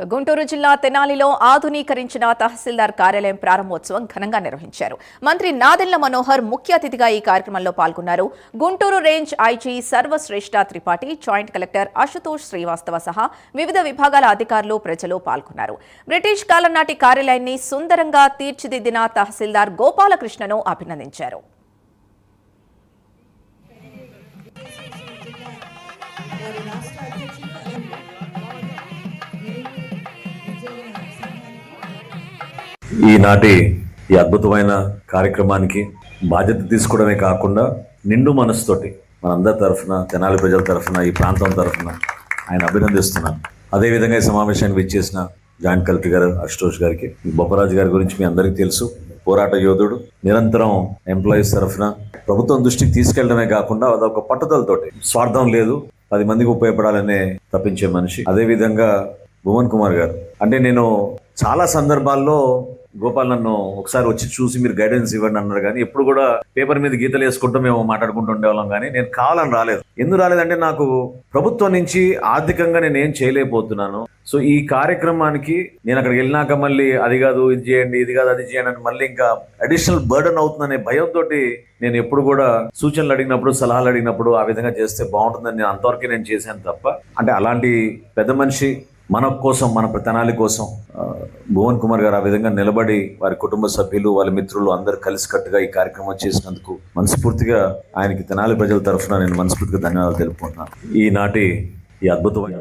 గుంటూరు జిల్లా తెనాలిలో ఆధునీకరించిన తహసీల్దార్ కార్యాలయం ప్రారంభోత్సవం ఘనంగా నిర్వహించారు. మంత్రి నాదెళ్ళ మనోహర్ ముఖ్య అతిథిగా ఈ కార్యక్రమంలో పాల్గొన్నారు. Guntur range IG Sarvashreshtha Tripathi joint collector Ashutosh Srivastava సహా వివిధ విభాగాల అధికారులు ప్రజలు పాల్గొన్నారు. బ్రిటిష్ కాలం నాటి కార్యాలయాన్ని సుందరంగా తీర్చిదిద్దిన తహసీల్దార్ గోపాలకృష్ణను అభినందించారు. ఈనాటి ఈ అద్భుతమైన కార్యక్రమానికి బాధ్యత తీసుకోవడమే కాకుండా నిండు మనసుతోటి మనందరి తరఫున తెనాలి ప్రజల తరఫున ఈ ప్రాంతం తరఫున ఆయన అభినందిస్తున్నాను. అదేవిధంగా ఈ సమావేశానికి విచ్చేసిన జాయింట్ కలెక్టర్ గారు అశుతోష్ గారికి బొప్పరాజు గారి గురించి మీ అందరికీ తెలుసు. పోరాట యోధుడు నిరంతరం ఎంప్లాయీస్ తరఫున ప్రభుత్వం దృష్టికి తీసుకెళ్ళడమే కాకుండా అదొక పట్టుదలతోటి స్వార్థం లేదు పది మందికి ఉపయోగపడాలనే తప్పించే మనిషి. అదేవిధంగా భువన్ కుమార్ గారు అంటే నేను చాలా సందర్భాల్లో గోపాల్ నన్ను ఒకసారి వచ్చి చూసి మీరు గైడెన్స్ ఇవ్వండి అన్నారు కానీ ఎప్పుడు కూడా పేపర్ మీద గీతలు వేసుకుంటూ మేము మాట్లాడుకుంటూ ఉండేవాళ్ళం కానీ నేను కావాలని రాలేదు. ఎందుకు రాలేదంటే నాకు ప్రభుత్వం నుంచి ఆర్థికంగా నేను ఏం చేయలేకపోతున్నాను. సో ఈ కార్యక్రమానికి నేను అక్కడికి వెళ్ళినాక మళ్ళీ అది కాదు ఇది చేయండి ఇది కాదు అది చేయండి అని మళ్ళీ ఇంకా అడిషనల్ బర్డన్ అవుతుందనే భయంతో నేను ఎప్పుడు కూడా సూచనలు అడిగినప్పుడు సలహాలు అడిగినప్పుడు ఆ విధంగా చేస్తే బాగుంటుందని నేను అంతవరకు నేను చేశాను తప్ప అంటే అలాంటి పెద్ద మనిషి మన కోసం మన ప్రణాళిక కోసం భువన్ కుమార్ గారు ఆ విధంగా నిలబడి వారి కుటుంబ సభ్యులు వాళ్ళ మిత్రులు అందరు కలిసికట్టుగా ఈ కార్యక్రమం చేసినందుకు మనస్ఫూర్తిగా ఆయనకి తెనాలి ప్రజల తరఫున నేను మనస్ఫూర్తిగా ధన్యవాదాలు తెలుపుకుంటున్నాను. ఈనాటి ఈ అద్భుతమైన